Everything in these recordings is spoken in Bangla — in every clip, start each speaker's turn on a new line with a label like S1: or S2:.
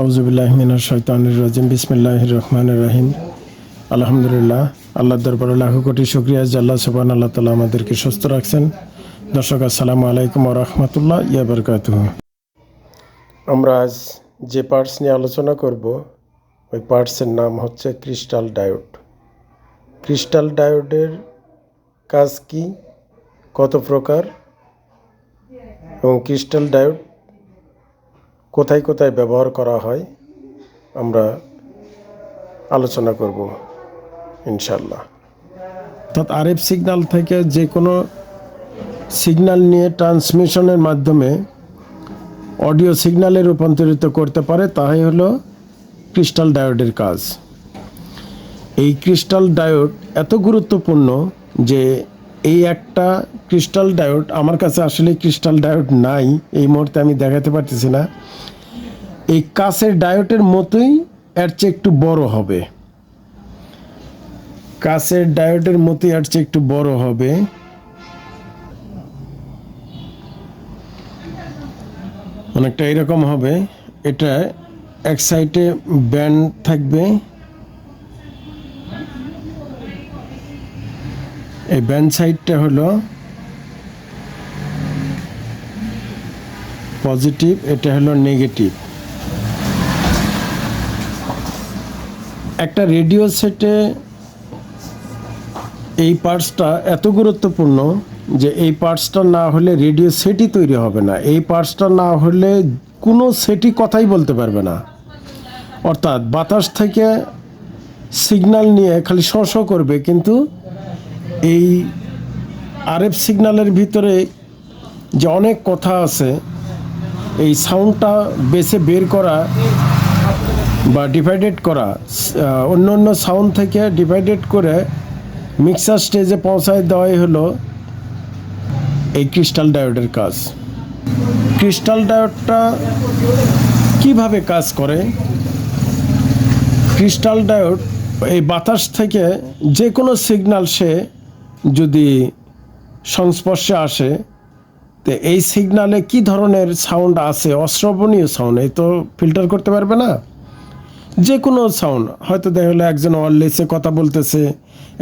S1: আউজুবিল্লাহমিনা শৈতানুর রাজিম বিসমিল্লাহ রহমান রহিম। আলহামদুলিল্লাহ আল্লাহ দরবারে লাখো কোটি শুক্রিয়া আল্লাহ সুবান আল্লাহ তালা আমাদেরকে সুস্থ রাখছেন। দর্শক, আসসালামু আলাইকুম রহমতুল্লাহ ইয়া বরকাত আমরা আজ যে পার্টস নিয়ে আলোচনা করব, ওই পার্টসের নাম হচ্ছে ক্রিস্টাল ডায়োড ক্রিস্টাল ডায়োডের কাজ কি? কত প্রকার? এবং ক্রিস্টাল ডায়োড কোথায় কোথায় ব্যবহার করা হয়, আমরা আলোচনা করব ইনশাল্লাহ অর্থাৎ আরএফ সিগনাল থেকে যে কোনো সিগনাল নিয়ে ট্রান্সমিশনের মাধ্যমে অডিও সিগনালে রূপান্তরিত করতে পারে, তাই হলো ক্রিস্টাল ডায়োডের কাজ। এই ক্রিস্টাল ডায়োড এত গুরুত্বপূর্ণ যে এই একটা ক্রিস্টাল ডায়োড, আমার কাছে আসলে ক্রিস্টাল ডায়োড নাই, এই মুহূর্তে আমি দেখাতে পারতেছি না। এই কাছের ডায়োডের মতোই এর চেয়ে একটু বড় হবে। কাছের ডায়োডের মতোই এর চেয়ে একটু বড় হবে। অনেকটা এরকম হবে। এটা এক সাইডে ব্যান্ড থাকবে। এই ব্যান্ড সাইডটা হলো পজিটিভ, এটা হলো নেগেটিভ। একটা রেডিও সেটে এই পার্টসটা এত গুরুত্বপূর্ণ যে এই পার্টসটা না হলে রেডিও সেটই তৈরি হবে না। এই পার্টসটা না হলে কোনো সেটই কথাই বলতে পারবে না। অর্থাৎ বাতাস থেকে সিগনাল নিয়ে খালি শ করবে, কিন্তু এই আরএফ সিগনালের ভিতরে যে অনেক কথা আছে, এই সাউন্ডটা বেছে বের করা বা ডিভাইডেড করা অন্য অন্য সাউন্ড থেকে ডিভাইডেড করে মিক্সার স্টেজে পৌঁছায় দেওয়াই হলো এই ক্রিস্টাল ডায়োডের কাজ। ক্রিস্টাল ডায়োডটা কীভাবে কাজ করে? ক্রিস্টাল ডায়োড এই বাতাস থেকে যে কোনো সিগনাল সে যদি সংস্পর্শে আসে, তো এই সিগনালে কি ধরনের সাউন্ড আছে? অশ্রবণীয় সাউন্ড এই তো ফিল্টার করতে পারবে না? যে কোনো সাউন্ড হয়তো দেখা গেলো একজন ওয়ারলেসে কথা বলতেছে,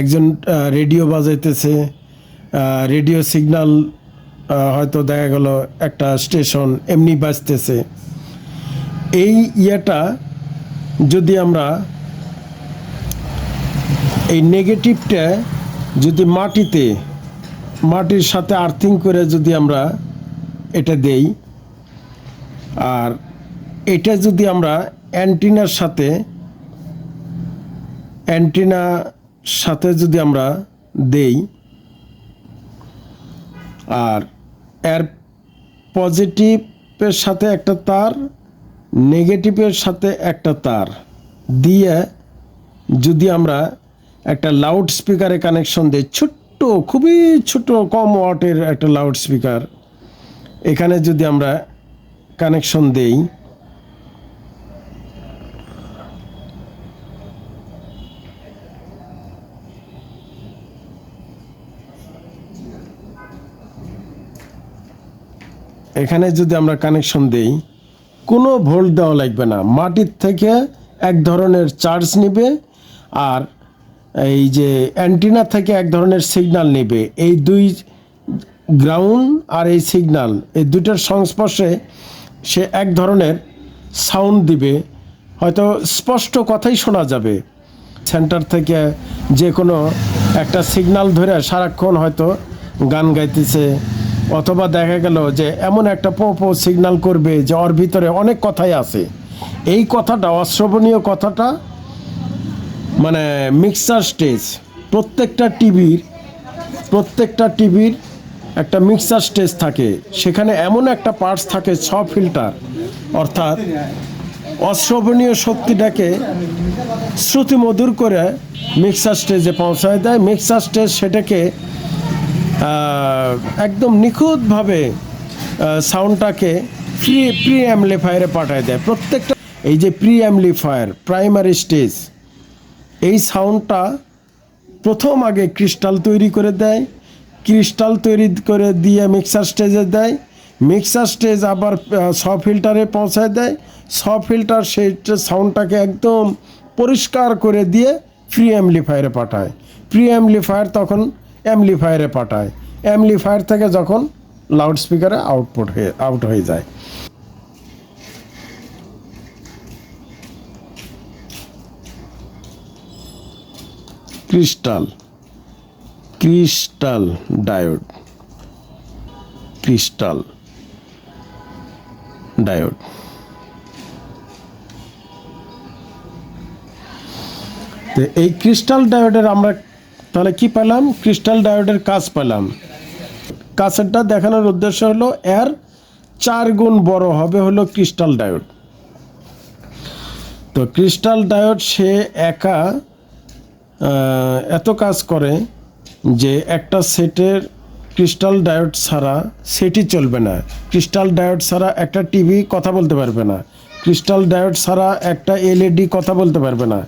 S1: একজন রেডিও বাজাইতেছে রেডিও সিগন্যাল হয়তো দেখা গেল একটা স্টেশন এমনি বাজতেছে। এই ইয়েটা যদি আমরা এই নেগেটিভটা যদি মাটিতে, মাটির সাথে আর্থিং করে যদি আমরা এটা দেই, আর এটা যদি আমরা অ্যান্টিনার সাথে অ্যান্টিনার সাথে যদি আমরা দেই, আর এর পজিটিভের সাথে একটা তার, নেগেটিভের সাথে একটা তার দিয়ে যদি আমরা একটা লাউড স্পিকারে কানেকশন দিই, ছোট্ট, খুবই ছোট, কম ওয়াটের একটা লাউড স্পিকার এখানে যদি আমরা কানেকশন দেই এখানে যদি আমরা কানেকশন দেই, কোনো ভোল্ট দেওয়া লাগবে না। মাটির থেকে এক ধরনের চার্জ নেবে আর এই যে অ্যান্টিনা থেকে এক ধরনের সিগনাল নেবে। এই দুই গ্রাউন্ড আর এই সিগনাল এই দুটোর সংস্পর্শে সে এক ধরনের সাউন্ড দিবে। হয়তো স্পষ্ট কথাই শোনা যাবে। সেন্টার থেকে যে কোনো একটা সিগনাল ধরে সারাক্ষণ হয়তো গান গাইতেছে অথবা দেখা গেল যে এমন একটা পো পো সিগন্যাল করবে যে ওর ভিতরে অনেক কথাই আছে। এই কথাটা অশ্রবণীয় কথাটা মানে মিক্সার স্টেজ প্রত্যেকটা টিভির প্রত্যেকটা টিভির একটা মিক্সার স্টেজ থাকে। সেখানে এমন একটা পার্টস থাকে, ছ ফিল্টার অর্থাৎ অশ্রবণীয় শক্তিটাকে শ্রুতিমধুর করে মিক্সার স্টেজে পৌঁছায় দেয়। মিক্সার স্টেজ সেটাকে একদম নিখুঁতভাবে সাউন্ডটাকে প্রি প্রি অ্যামলিফায়ারে পাঠায় দেয়। প্রত্যেকটা এই যে প্রি অ্যামলিফায়ার প্রাইমারি স্টেজ এই সাউন্ডটা প্রথম আগে ক্রিস্টাল তৈরি করে দেয়। ক্রিস্টাল তৈরি করে দিয়ে মিক্সার স্টেজে দেয়। মিক্সার স্টেজ আবার স ফিল্টারে পৌঁছায় দেয়। স ফিল্টার সেই সাউন্ডটাকে একদম পরিষ্কার করে দিয়ে ফ্রি অ্যাম্পলিফায়ারে পাঠায়। প্রি অ্যাম্পলিফায়ার তখন অ্যাম্পলিফায়ারে পাঠায়। অ্যাম্পলিফায়ার থেকে যখন লাউড স্পিকারে আউটপুট হয়ে আউট হয়ে যায়। Crystal crystal diode crystal diode তো এই ক্রিস্টাল ডায়োডের আমরা তাহলে কি পেলাম? ক্রিস্টাল ডায়োডের কাজ পেলাম। কাছেরটা দেখানোর উদ্দেশ্য হলো এর চার গুণ বড় হবে হলো ক্রিস্টাল ডায়োড। তো ক্রিস্টাল ডায়োড সে একা এত কাজ করে যে একটা সেটের ক্রিস্টাল ডায়োড ছাড়া সেটই চলবে না। ক্রিস্টাল ডায়োড ছাড়া একটা টিভি কথা বলতে পারবে না। ক্রিস্টাল ডায়োড ছাড়া একটা এলইডি কথা বলতে পারবে না।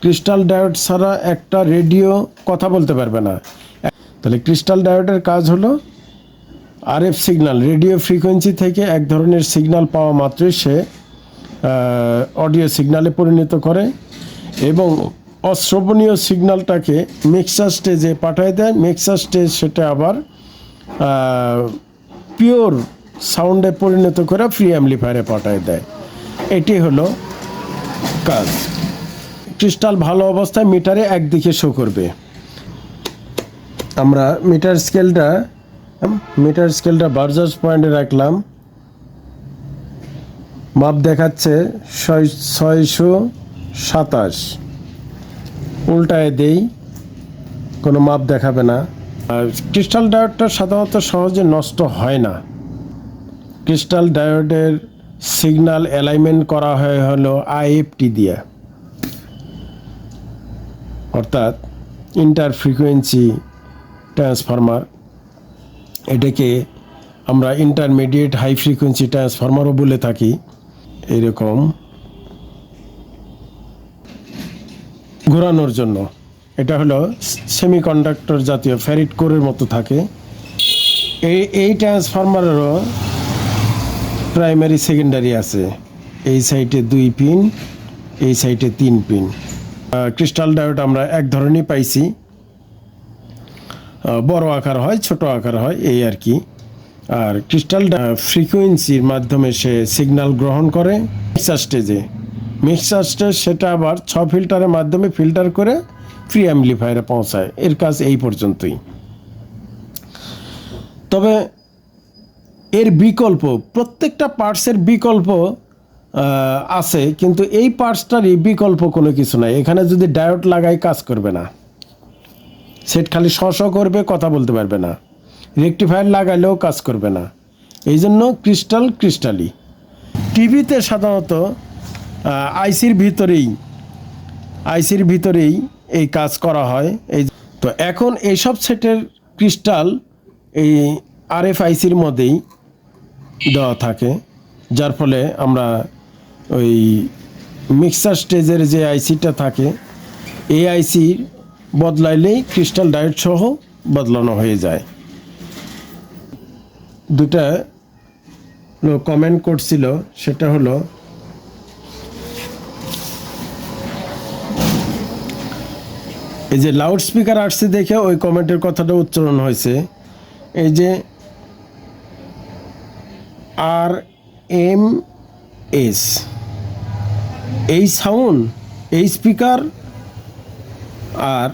S1: ক্রিস্টাল ডায়োড ছাড়া একটা রেডিও কথা বলতে পারবে না। তাহলে ক্রিস্টাল ডায়োডের কাজ হলো আরএফ সিগনাল রেডিও ফ্রিকোয়েন্সি থেকে এক ধরনের সিগনাল পাওয়া মাত্রই সে অডিও সিগনালে পরিণত করে এবং অশ্রবণীয় সিগনালটাকে মিক্সার স্টেজে পাঠিয়ে দেয়। মিক্সার স্টেজ সেটা আবার পিওর সাউন্ডে পরিণত করে ফ্রি অ্যাম্পলিফায়ারে পাঠিয়ে দেয়। এটি হলো কাজ। ক্রিস্টাল ভালো অবস্থায় মিটারে একদিকে শো করবে। আমরা মিটার স্কেলটা মিটার স্কেলটা বার্জাস পয়েন্টে রাখলাম। মাপ দেখাচ্ছে ছয়, ছয়শো সাতাশ। উল্টায় দেই, কোনো মাপ দেখাবে না। আর ক্রিস্টাল ডায়োডটা সাধারণত সহজে নষ্ট হয় না। ক্রিস্টাল ডায়োডের সিগন্যাল অ্যালাইনমেন্ট করা হয় হলো আইএফটি দিয়ে। অর্থাৎ ইন্টার ফ্রিকোয়েন্সি ট্রান্সফরমার। এটাকে আমরা ইন্টারমিডিয়েট হাই ফ্রিকোয়েন্সি ট্রান্সফরমারও বলে থাকি। এরকম ঘোরানোর জন্য। এটা হলো সেমিকন্ডাক্টর জাতীয় ফ্যারিট কোরের মতো থাকে। এই এই ট্রান্সফরমারেরও প্রাইমারি সেকেন্ডারি আছে। এই সাইডে দুই পিন এই সাইডে তিন পিন ক্রিস্টাল ডায়োড আমরা এক ধরনের পাইছি। বড় আকার হয়, ছোট আকার হয়, এই আর কি। আর ক্রিস্টাল ফ্রিকোয়েন্সির মাধ্যমে সে সিগন্যাল গ্রহণ করে মিক্সার স্টেজে মিক্সার স্টেজ সেটা আবার ছ ফিল্টারের মাধ্যমে ফিল্টার করে ফ্রি অ্যাম্পলিফায়ারে পৌঁছায়। এর কাজ এই পর্যন্তই। তবে এর বিকল্প, প্রত্যেকটা পার্টসের বিকল্প আছে, কিন্তু এই পার্টসটারই বিকল্প কোনো কিছু নাই। এখানে যদি ডায়োড লাগাই কাজ করবে না। সেট খালি শ করবে, কথা বলতে পারবে না। রেকটিফায়ার লাগাইলেও কাজ করবে না। এই জন্য ক্রিস্টাল ক্রিস্টালি টিভিতে সাধারণত আইসির ভিতরেই আইসির ভিতরেই এই কাজ করা হয়। এই তো এখন এইসব সেটের ক্রিস্টাল এই আরএফ আইসির মধ্যেই দেওয়া থাকে, যার ফলে আমরা ওই মিক্সার স্টেজের যে আইসিটা থাকে, এই আইসির বদলাইলেই ক্রিস্টাল ডায়োড সহ বদলানো হয়ে যায়। দুটা কমেন্ট করছিল, সেটা হলো, এই যে লাউড স্পিকার আসছে দেখে ওই কমেন্টের কথাটা উচ্চারণ হয়েছে। এই যে আর এম এস এই সাউন্ড এই speaker R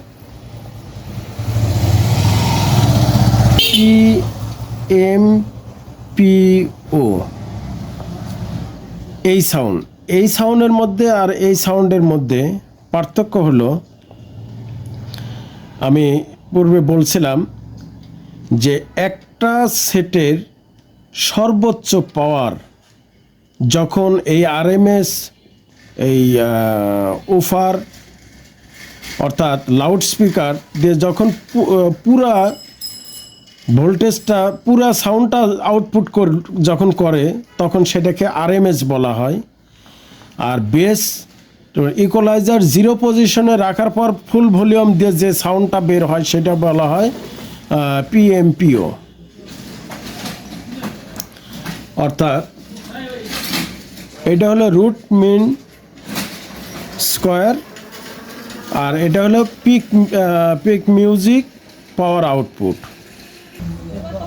S1: M P O এই সাউন্ড এই সাউন্ডের মধ্যে আর এই সাউন্ডের মধ্যে পার্থক্য হলো, আমি পূর্বে বলছিলাম যে একটা সেটের সর্বোচ্চ পাওয়ার যখন এই আরএমএস এই ওফার অর্থাৎ লাউড স্পিকার দিয়ে যখন পুরা ভোল্টেজটা পুরা সাউন্ডটা আউটপুট কর, যখন করে, তখন সেটাকে আরএমএস বলা হয়। আর বেস ইকোলাইজার জিরো পজিশনে রাখার পর ফুল ভলিউম দিয়ে যে সাউন্ডটা বের হয়, সেটা বলা হয় পিএমপিও অর্থাৎ এটা হলো রুট মিন স্কোয়ার আর এটা হলো peak peak music power output.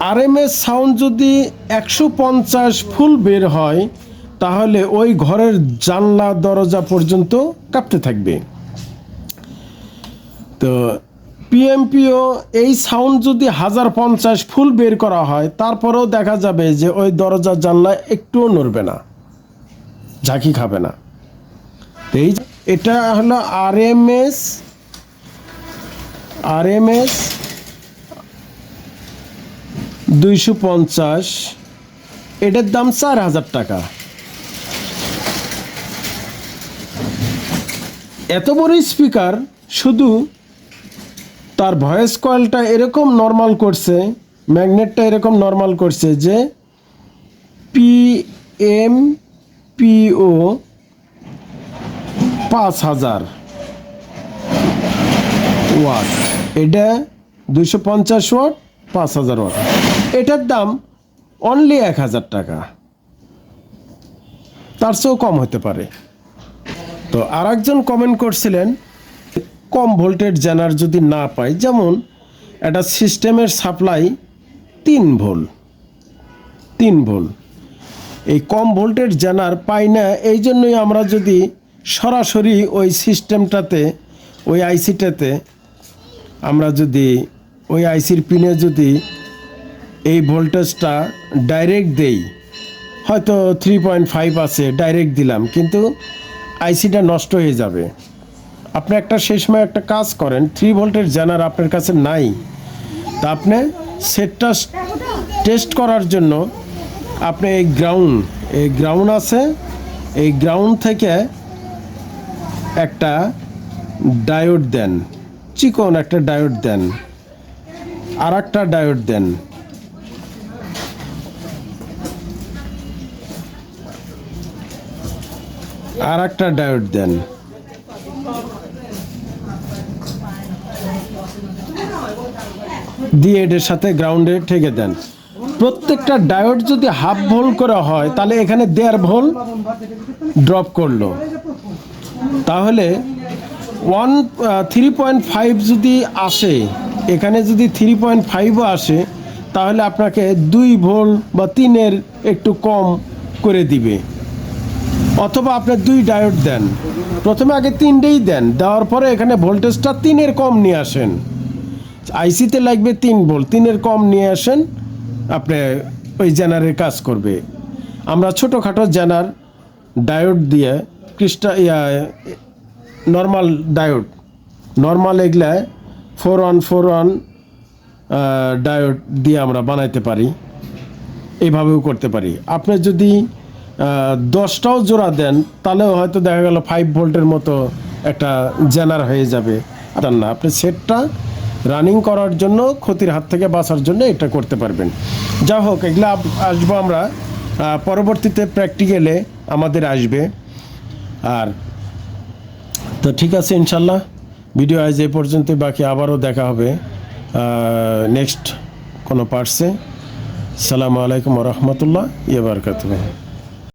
S1: R M S sound যদি একশো পঞ্চাশ ফুল বের হয়, তাহলে ওই ঘরের জানলা দরজা পর্যন্ত কাঁপতে থাকবে। তো পিএমপিও এই সাউন্ড যদি হাজার পঞ্চাশ ফুল বের করা হয়, তারপরেও দেখা যাবে যে ওই দরজার জানলা একটুও নড়বে না, ঝাঁকি খাবে না। এই এটা হলো R M S R M S দুইশো পঞ্চাশ। এটার দাম চার হাজার টাকা। এত বড় স্পিকার, শুধু তার ভয়েস কয়েলটা এরকম নর্মাল করছে ম্যাগনেটটা এরকম নর্মাল করছে যে পি এম পিও পাঁচ হাজার। ওয়াট, এটা দুশো পঞ্চাশ ওয়াট, পাঁচ হাজার ওয়াট। এটার দাম অনলি এক হাজার টাকা। তার চেয়েও কম হতে পারে। তো আর একজন কমেন্ট করছিলেন কম ভোল্টেজ জানার যদি না পাই, যেমন একটা সিস্টেমের সাপ্লাই তিন ভোল তিন ভোল এই কম ভোল্টেজ জানার পাই না, এই জন্যই আমরা যদি সরাসরি ওই সিস্টেমটাতে, ওই আইসিটাতে, আমরা যদি ওই আইসির পিনে যদি এই ভোল্টেজটা ডাইরেক্ট দেই, হয়তো থ্রি পয়েন্ট ফাইভ আছে, ডাইরেক্ট দিলাম, কিন্তু আইসিটা নষ্ট হয়ে যাবে। আপনি একটা সেই সময় একটা কাজ করেন থ্রি ভোল্টের জানার আপনার কাছে নাই, তা আপনি সেটটা টেস্ট করার জন্য আপনি এই গ্রাউন্ড এই গ্রাউন্ড আছে, এই গ্রাউন্ড থেকে একটা ডায়োড দেন, চিকন একটা ডায়োড দেন আর একটা ডায়োড দেন। আর একটা ডায়োড দেন। দিয়ে এটার সাথে গ্রাউন্ডে ঠেকে দেন। প্রত্যেকটা ডায়োড যদি হাফ ভোল করা হয়, তাহলে এখানে দেড় ভোল ড্রপ করল। তাহলে ওয়ান থ্রি পয়েন্ট ফাইভ যদি আসে, এখানে যদি থ্রি পয়েন্ট ফাইভও আসে, তাহলে আপনাকে দুই ভোল বা তিনের একটু কম করে দিবে। অথবা আপনি দুই ডায়োড দেন। প্রথমে আগে তিনটেই দেন, দেওয়ার পরে এখানে ভোল্টেজটা তিনের কম নিয়ে আসেন। আইসিতে লাগবে তিন ভোল্ট তিনের কম নিয়ে আসেন, আপনি ওই জেনারের কাজ করবে। আমরা ছোটোখাটো জেনার ডায়োড দিয়ে crystal, yeah, normal diode, normal এগুলা four one four one diode দিয়ে আমরা বানাইতে পারি এইভাবেও করতে পারি। আপনি যদি দশটাও জোড়া দেন, তাহলেও হয়তো দেখা গেল ফাইভ ভোল্টের মতো একটা জেনার হয়ে যাবে। না, আপনি সেটটা রানিং করার জন্য, ক্ষতির হাত থেকে বাঁচার জন্য এটা করতে পারবেন। যা হোক, এগুলো আসব আমরা পরবর্তীতে প্র্যাকটিক্যালে আমাদের আসবে। আর তো ঠিক আছে, ইনশাল্লাহ। ভিডিও আজ এ পর্যন্ত বাকি আবারও দেখা হবে নেক্সট কোনো পার্টসে সালামু আলাইকুম রহমতুল্লাহ ইয়ে বারকাতুহ।